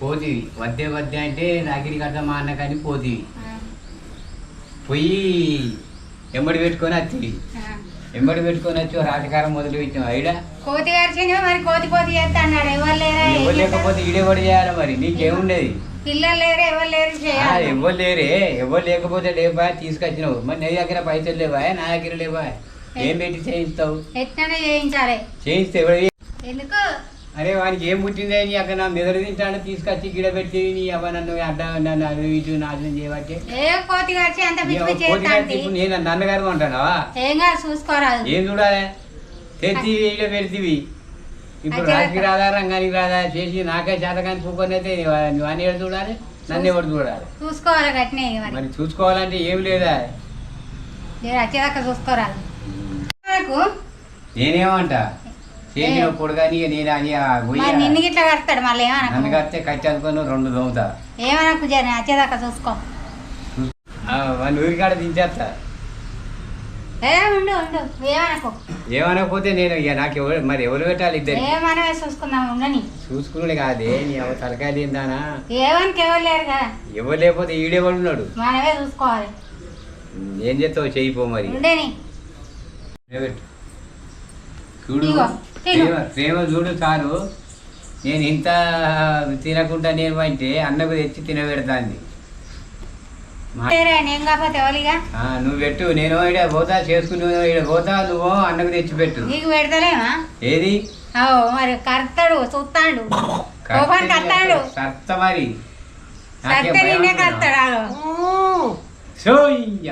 పోతివి. వద్దే వద్దే అంటే నాకిరి కట్ట మా అన్న కానీ పోతివి. పోయి ఎంబడి పెట్టుకొని వచ్చి ఎంబడి పెట్టుకొని వచ్చి రాజకారం మొదలు పెట్టిన ఐడా కోతి మరి కోతి కోతి చేస్తా అన్నాడు. ఎవరు లేరా ఏం ఎవరు చేస్తారు? లేకపోతే ఈడేవాడు చేయాలి మరి? నీకేముండేది? పిల్లలు లేరు ఎవరు లేరు ఎవరు లేరే? ఎవరు లేకపోతే లేవా తీసుకొచ్చినావు. మరి నీ దగ్గర పైసలు లేవా? నా దగ్గర లేవా? ఏం పెట్టి చేయిస్తావు? ఎట్లనే చేయించాలి. చేయిస్తే ఎందుకు? అరే వానికి ఏం పుట్టిందే నీ అక్కడ నా మెదడు తింటాను తీసుకొచ్చి గిడ పెట్టి నీ అవ్వ నన్ను అడ్డ నన్ను అటు ఇటు నాశనం చేయబట్టే. ఇప్పుడు నేను నన్నగారు అంటానావా ఏం చూడాలి? తెచ్చి ఈడ పెడితివి. ఇప్పుడు రాజకీయ. రాదా రంగానికి రాదా? చేసి నాకే చేతకాని చూకొని అయితే నువ్వు అని ఎవరు చూడాలి? నన్ను ఎవరు చూడాలి? చూసుకోవాలి మరి. చూసుకోవాలంటే ఏం లేదా? నేను వచ్చేదాకా చూసుకోరాదు. వరకు నేనేమంట? ఏ? పొడుగాని నేను అని నిన్ను గిట్లా కడతాడు మళ్ళీ ఏమనకు నన్ను కడితే కట్టి అనుకొని రెండు దోముతా ఏమనకు జర వచ్చేదాకా చూసుకో. వాడిని ఊరికాడ దించేస్తా. ఏ ఉండు ఉండు ఏమనకు? ఏమనకపోతే నేను ఇక నాకు ఎవరు మరి ఎవరు పెట్టాలి ఇద్దరు ఏమనవే చూసుకుందాం ఉండని. చూసుకున్నాడు కాదే నీ అవ తలకాయ తిందానా ఏమనికి ఎవరు లేరు కదా. ఎవరు లేకపోతే ఈడేవాడు ఉన్నాడు? మనమే చూసుకోవాలి. ఏం చేస్తావు? చేయిపో మరి. ఉండని. చూడు. ప్రేమ ప్రేమ చూడు చాలు నేను ఇంత తినకుండా నేను అంటే అన్నకు తెచ్చి తినబెడతాంది. నువ్వు పెట్టు నేను ఈడ పోతా చేసుకుని ఈడ పోతా నువ్వు అన్నకు తెచ్చి పెట్టు. నీకు పెడతలేమా? ఏది? మరి కడతాడు చూస్తాడు? కడతాడు సత్త మరి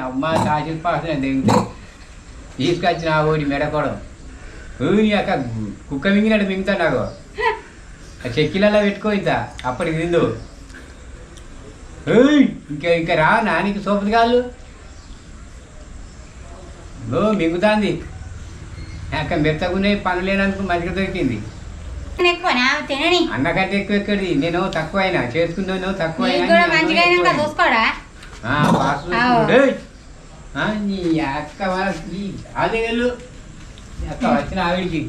అమ్మ కాసిన పాసిన దిగుతాయి తీసుకొచ్చిన ఊరి మెడకోవడం అక్క కుక్క మింగినట్టు మింగుతా నాకు ఆ చెక్కిలలో పెట్టుకో ఇంత అప్పటికి తిందు. ఇంకా ఇంకా రా నానికి సోపతి కాళ్ళు ఓ మింగుతాంది. అక్క మెత్తగునే పనులు లేనందుకు మంచిగా దొరికింది. అన్నకంటే ఎక్కువ ఎక్కడిది? నేను తక్కువ అయినా చేసుకున్నాను తక్కువ నీ అక్క అదే వెళ్ళు నీ అక్క వచ్చిన ఆవిడికి.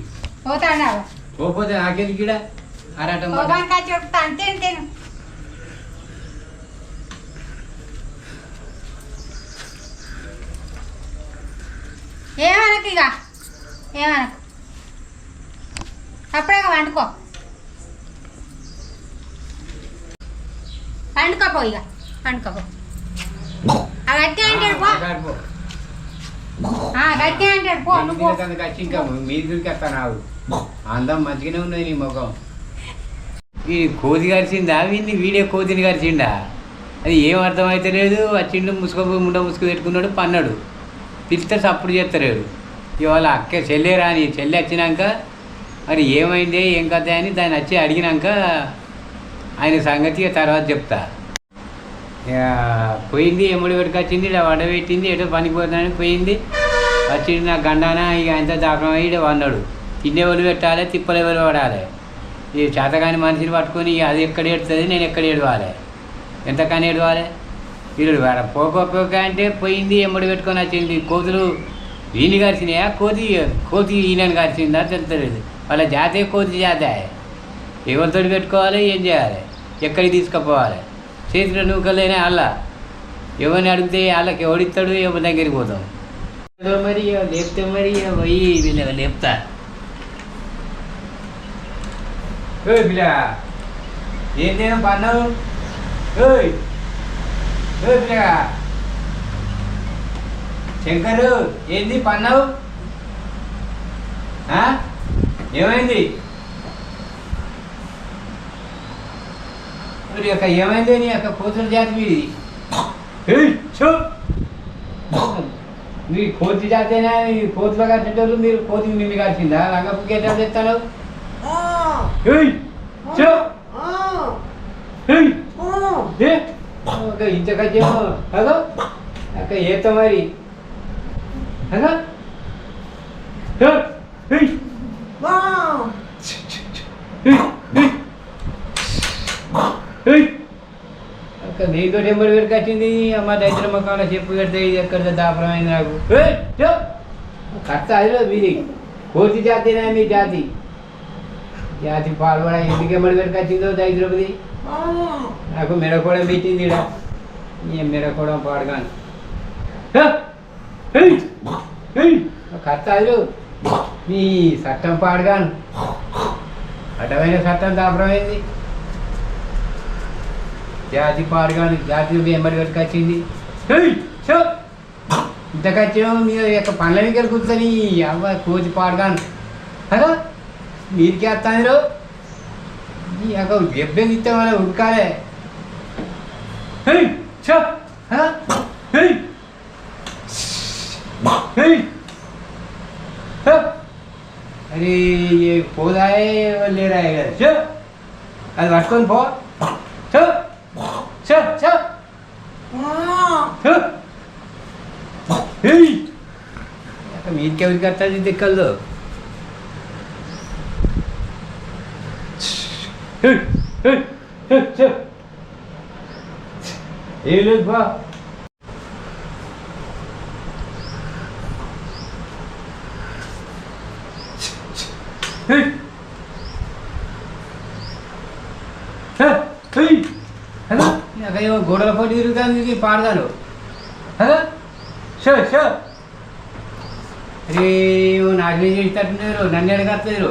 పోతాడా పోతే వచ్చి చెప్తాను తిను తిను. ఏమనకు ఇక? ఏమనకు? అప్పుడే వండుకో. వండుకోపో ఇక. వండుకోపో ఆ గట్టి అంటాడు పో. గట్టి అంటాడు. పో నువ్వు వచ్చి ఇంకా మీ దొరికేస్తా నావు అందం మంచిగానే ఉన్నది నీ ముఖం. ఈ కోతి కరిచిందా? వీడిని వీడే కోతిని కరిచిండా? అది ఏం అర్థమైతే లేదు. వచ్చిండు ముసుక ముండ ముసుగు పెట్టుకున్నాడు పన్నాడు. పిలిస్తే సప్పుడు చేస్తలేడు. ఇవాళ అక్క చెల్లె రాని చెల్లె వచ్చినాక మరి ఏమైంది ఏం కథ అని దాన్ని వచ్చి అడిగినాక ఆయన సంగతి తర్వాత చెప్తా. పోయింది ఎముడి పెట్టుకొచ్చింది ఇలా వడబెట్టింది ఎటో పనికిపోతానని పోయింది. వచ్చింది నా గండాన ఇక ఎంత దాఖలం ఇక వన్నాడు తిండి ఎవరు పెట్టాలి తిప్పలు ఎవరు పడాలి. ఈ చేతకాని మనిషిని పట్టుకొని ఇక అది ఎక్కడ ఏడుతుంది నేను ఎక్కడ ఏడవాలి? ఎంతకని ఏడవాలి? వీడు వాడ పోక అంటే పోయింది ఎమ్మడి పెట్టుకొని వచ్చింది. కోతులు వీని కరిచినాయా? కోతి కోతి ఈయనని కరిచిందా? తెలుతలేదు వాళ్ళ జాతే కోతి జాతే ఎవరితో పెట్టుకోవాలి ఏం చేయాలి? ఎక్కడికి తీసుకుపోవాలి? చేతిలో నూకలేనే అల్లా. ఎవరిని అడిగితే వాళ్ళకి ఎవడిస్తాడు ఎవరి దగ్గరికి పోతాం. మరి లేపితే మరి పోయి వీళ్ళ లేపుతా. ఓయ్ పిల్ల ఏం నేను పన్నావు శంకరు ఏంది పన్నావు ఏమైంది? మరి యొక్క ఏమైంది నీ యొక్క కూతురు జాతి మీది ఏయ్, చూ. మీ కోతి జాతేనా మీ కోతులు కట్టేటోళ్ళు మీరు కోతి నిన్ను కాల్చిందా రంగపుకి ఎట్లా చెప్తాను ఏయ్, చూ. ఏయ్, ఏ? ఒక ఇంత కచ్చేమో అదో అక్క ఏత మరి అదో ఏ, ఏయ్, ఏయ్, ఏయ్. ఏయ్. అక్క నీతో ఎంబడి పెడికి వచ్చింది. అమ్మ దైత్ర మొక్కలో చెప్పు పెడితే ఇది ఎక్కడ దాపరమైంది నాకు. కర్త అదిలో మీది. కోతి జాతేనా మీ జాతి. జాతి పాల్గొన ఎందుకు ఎంబడి పెడికి వచ్చిందో దైత్రపతి నాకు మెడకోవడం పెట్టింది ఈడ. ఏం మెడకోవడం పాడగాను. కర్తాలు నీ చట్టం పాడగాను. అడ్డమైన చట్టం దాపడమైంది జాతి పాడగాను జాతి వెంబడి పెట్టుకొచ్చింది ఇంతకొచ్చాము మీరు యొక్క పనుల దగ్గర కూర్చొని అవ్వ కోతి పాడగాను అదో మీరికి వస్తాను ఈ యొక్క దెబ్బలు ఇస్తే మన ఉడకాలే హే చో హా హే హే హ అరే ఏ పోదాయే లేరా కదా చో అది పట్టుకొని పో చో 자, 자. 와. 어? 에이. 약간 밀가루 갖다 준 데깔로. 에이, 에이, 에이, 자. 이리 봐. నాకేమో గోడల పోటీ తిరుగుతుంది పాడదాను షో షో. రే నాశనం చేసేటట్టున్నారు నన్ను అడగట్లేదు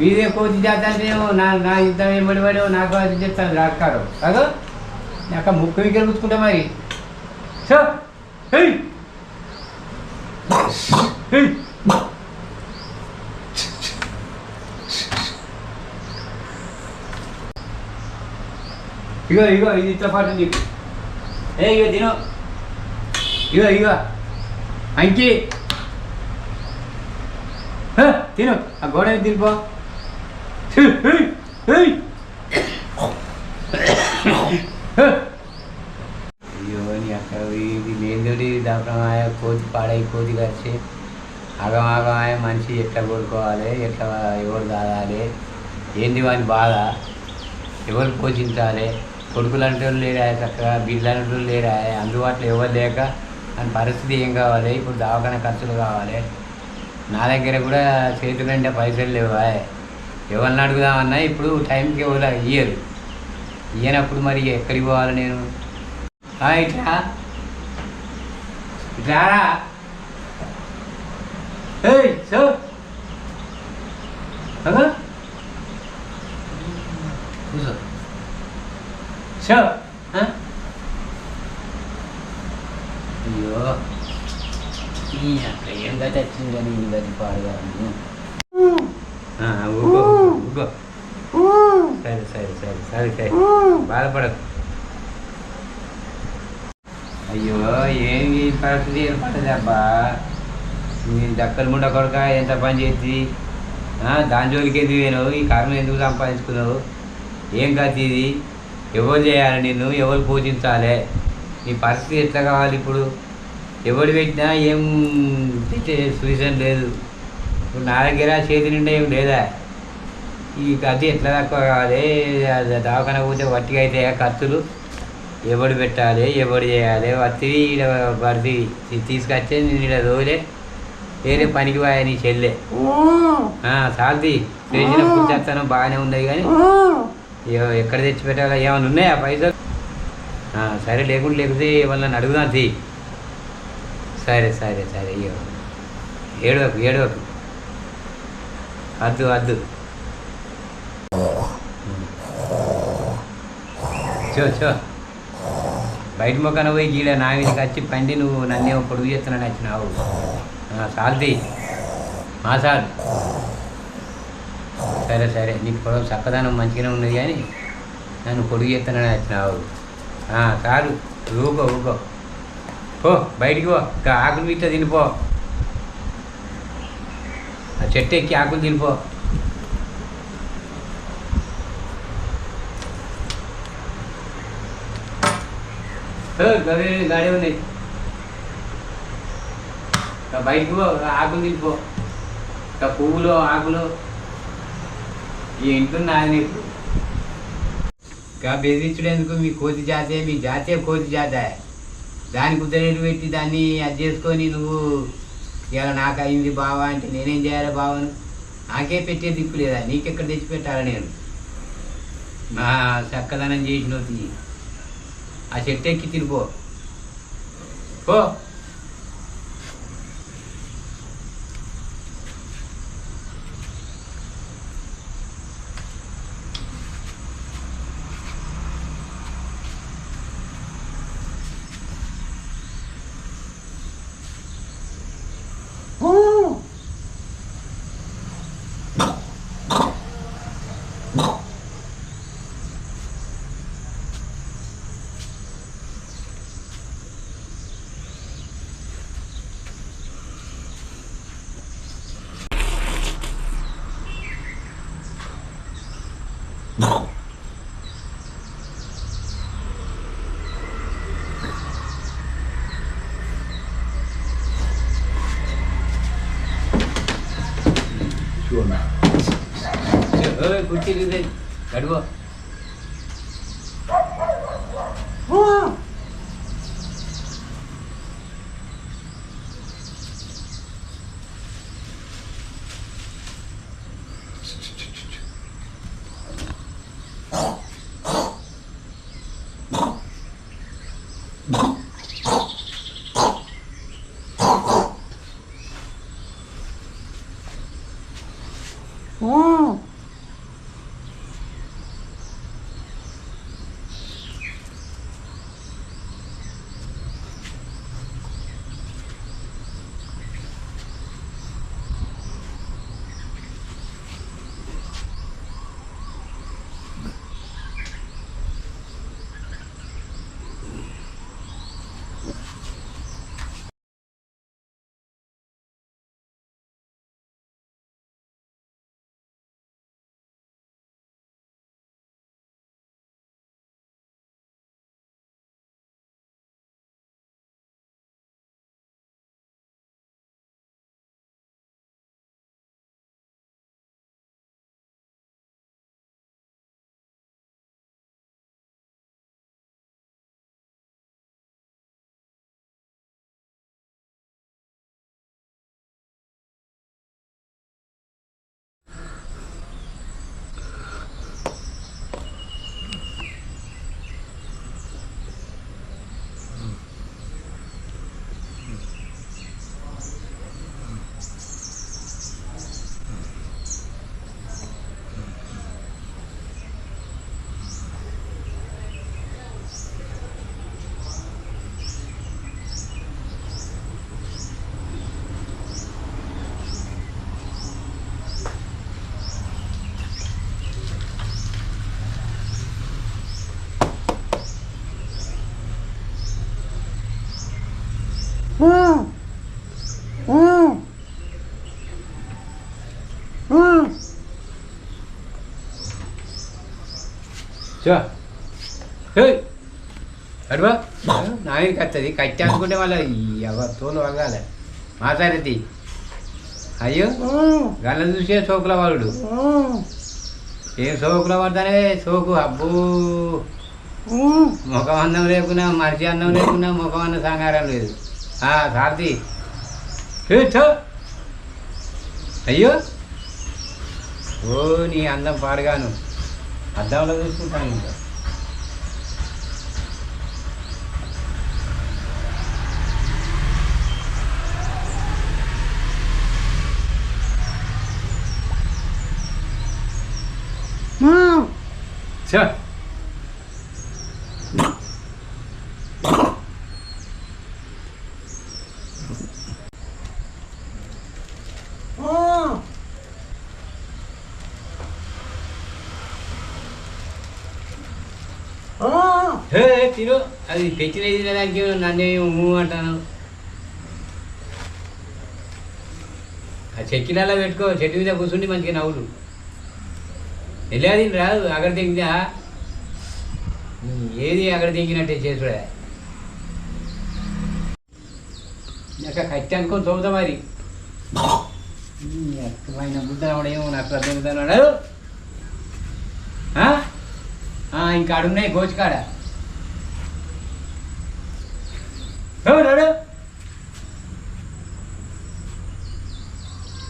మీదే కోతి చేద్దాంటేమో నా నా యుద్ధం ఏమడి పడేమో నాకు అది చెప్తాను రాకారు కాదు నాకు ముక్కు వికెలు పుచ్చుకుంటా మరి. సో ఇగో ఇగో ఇది ఇట్లా పాటు నీకు. ఏ ఇగో తిను. ఇగో ఇగో. అంకి. తిను. ఆ గోడ తినిపో. అయ్యో నీ అక్క ఇది లేదోడి దాపరమాయ కోతి పాడై కోతి కరిచి అగమాగమాయ మనిషి ఎట్లా కొడుకోవాలి ఎట్లా ఎవరు కాదాలి ఏంది వాని బాధ? ఎవరు పోషించాలి? కొడుకులు అంటే వాళ్ళు లేరా చక్కగా? బిడ్డలు అంటే వాళ్ళు లేరా? అందుబాటులో ఎవరు లేక? అని పరిస్థితి ఏం కావాలి? ఇప్పుడు దవాఖాన ఖర్చులు కావాలి. నా దగ్గర కూడా చేతులు అంటే పైసలు లేవా? ఎవరిని అడుగుదామన్నా ఇప్పుడు టైంకి ఎవరు ఇయ్యరు. ఇయ్యనప్పుడు మరి ఎక్కడికి పోవాలి నేను? ఆ, ఇట్లా ఇట్లారా ఏయ్ సో అగా కూర్చో సో అయ్యో. ఈ అక్క ఏం గత వచ్చిందని ఈ గది పాడుగా ఊగో ఊగో సరే సరే సరే సరే సరే. బాధపడకు. అయ్యో ఏమి పరిస్థితి ఏర్పడదు అబ్బా నీ దక్కలు ముండ కొడక ఎంత పని చేసి దాని జోలికి ఎందుకు పోయినావు? ఈ కారణం ఎందుకు సంపాదించుకున్నావు? ఏం కాదు ఇది? ఎవరు చేయాలి నిన్ను? ఎవరు పూజించాలి? నీ పరిస్థితి ఎట్లా కావాలి ఇప్పుడు? ఎవడు పెట్టినా ఏం సూచన లేదు. ఇప్పుడు నా దగ్గర చేతి నిండా ఏం లేదా? ఈ గతి ఎట్లా తక్కువ కావాలి? అది దవాఖాన పోతే వట్టిగా అయితే ఖర్చులు ఎవడు పెట్టాలి? ఎవడు చేయాలి? వత్తి ఈడ పడితే తీసుకొచ్చే నేను ఈడ రోజులే వేరే పనికి పోయా నీ చెల్లె. సాల్ది చేసిన కూర్చేస్తాను బాగానే ఉన్నది కానీ ఎక్కడ తెచ్చి పెట్టాలా ఏమైనా ఉన్నాయా పైసలు? సరే లేకుండా లేకపోతే వాళ్ళని అడుగుదాం తీ. సరే సరే సరే అయ్యో ఏడవకు ఏడవకు. అద్దు అద్దు. చో చో. బయట మొక్కన పోయి గీడ నా మీదకి వచ్చి పండి నువ్వు నన్నేమో పొడుగు చేస్తున్నాను వచ్చినావు. సాల్ది మా సార్ సరే సరే నీకు పొడవు చక్కదనం మంచిగానే ఉన్నది కానీ నన్ను పొడుగు చేస్తానని వచ్చినావు ఆ, చాలు ఊకో ఊకో. పో బయటికి పో. ఇంకా ఆకులు మీట తినిపో. ఆ చెట్టు ఎక్కి ఆకులు తినిపో. ఏ, గవే గాడే ఉన్నాయి బయటికి పో ఆకులు తినిపో. ఇంకా పువ్వులు ఆకులు. ఈ ఇంట్లో నాది ఇంకా బెదిరించడేందుకు మీ కోతి జాతే మీ జాతే కోతి జాతే. దానికి ఉద్దరేటు పెట్టి దాన్ని అది చేసుకొని నువ్వు ఇలా నాకు అయింది బావా అంటే నేనేం చేయాలి బావను? నాకే పెట్టే దిక్కు లేదా? నీకెక్కడ తెచ్చి పెట్టాలా నేను? నా చక్కదనం చేసిన ఆ చెట్టు ఎక్కి తిరిపో పో. ఓయ్, కుర్చీ చో అడువా. నాయనకి వస్తుంది కట్టి అనుకుంటే మళ్ళీ ఎవరు తోలు వగాలి. మాట్లాడేది అయ్యో గల్ల చూసే సోకుల వాడు. ఏం సోకుల పడతానే సోకు అబ్బో. ముఖం అన్నం లేకున్నా మరిచి అన్నం లేకున్నా ముఖం అన్న సంగారం లేదు. ఆ, సారథి. అయ్యో. ఓ నీ అందం పాడగాను. అద్దంలో చూసుకుంటాను ఇంకా ఛో. తెచ్చినది దానికి నన్నేమో మూవ్ అంటాను. ఆ చెక్కిలలో పెట్టుకో చెట్టు మీద కూర్చుండి మంచిగా నవ్వులు. వెళ్ళేది రాదు అక్కడ దిగిందా ఏది అక్కడ దిగినట్టే చేసుడే. ఇంకా కట్టి అనుకొని తోముతా మరి. ఎక్కమైన బుద్ధ ఏమో నాకు అర్థమవుతున్నాడు ఇంకా అడున్నాయి గోచికాడ. ఎవరు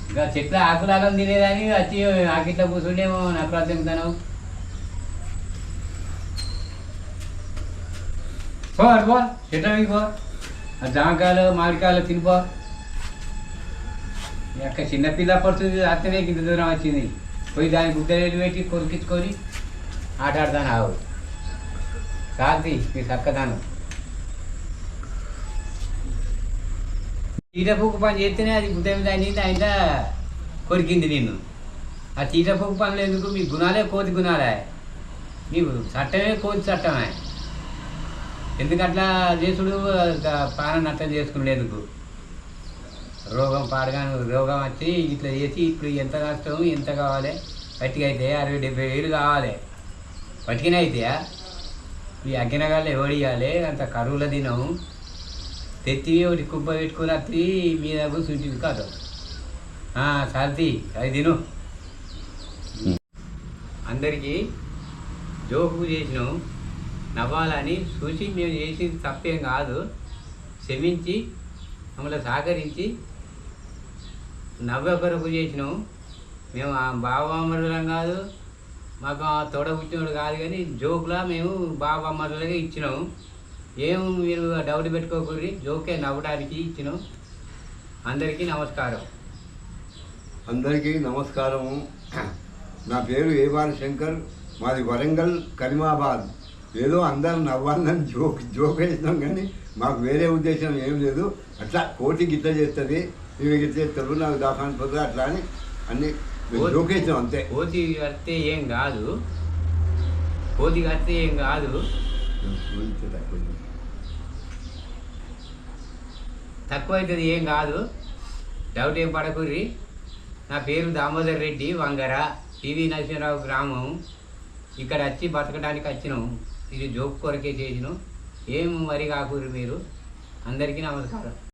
ఇంకా చెట్ల ఆకులాలం తినేదాని వచ్చి ఆకిట్లా కూర్చుండేమో నాకు తింటాను పో పో చెట్ల పో. ఆ జామకాయలు మామిడికాయలు తినిపో. అక్క చిన్నపిల్ల పడుతుంది అత్తనే ఇంత దూరం వచ్చింది. పోయి దాని గుద్దలు పెట్టి కొరికించుకొని ఆటాడతాను ఆవు కాల్తి మీ చక్కదానం చీటపుక్కు పని చేస్తేనే అది గుడ్డ మీద ఆయన కొరికింది నిన్ను. ఆ చీటపుక్కు పనులు ఎందుకు? మీ గుణాలే కోతి గుణాలే. నీవు చట్టమే కోతి చట్టమే. ఎందుకట్లా చేసుడు? ప్రాణం నష్టం చేసుకునేది ఎందుకు? రోగం పాడగాను రోగం వచ్చి ఇట్లా చేసి ఇప్పుడు ఎంత కష్టం ఎంత కావాలి? పట్టిక అయితే అరవై డెబ్బై వేలు కావాలి. పట్టికనే అయితే ఈ అగ్గినగాళ్ళు ఎవడియాలి అంత కరువుల దినం తెచ్చి ఒకటి కుప్ప పెట్టుకుని వచ్చి మీద చూపి కాదు. సర్ది అది తిను. అందరికీ జోకు చేసినాం నవ్వాలని చూసి మేము చేసింది తప్పేం కాదు. క్షమించి మమ్మల్ని సహకరించి నవ్వే కొరకు చేసినాం మేము ఆ కాదు మాకు తోడ కూర్చున్నాడు కాదు కానీ జోకులా మేము బావమ్మరులుగా ఇచ్చినాం. ఏం మీరు డౌట్ పెట్టుకోకూడదు. జోకే నవ్వడానికి ఇచ్చినాం అందరికీ నమస్కారం. అందరికీ నమస్కారము నా పేరు ఏవారి శంకర్. మాది వరంగల్ కరీమాబాద్. ఏదో అందరం నవ్వాలని జోక్ జోక్ వేసినాం కానీ మాకు వేరే ఉద్దేశం ఏం లేదు. అట్లా కోటి గిట్ల చేస్తుంది ఇవి గిట్ల చేస్తారు నాకు దాఖాన్ పోతుంది అట్లా అని అన్ని జోక్ వేసినాం అంతే. కోతి కడితే ఏం కాదు. కోతి కడితే ఏం కాదు. తక్కువ అవుతుంది ఏం కాదు. డౌట్ ఏం పడకూరి నా పేరు దామోదర్ రెడ్డి వంగర. పివి నరసింహరావు గ్రామం. ఇక్కడ వచ్చి బతకడానికి వచ్చినాం. ఇది జోక్ కొరకే చేసినాం. ఏం మరి కాకూరు మీరు? అందరికీ నమస్కారం.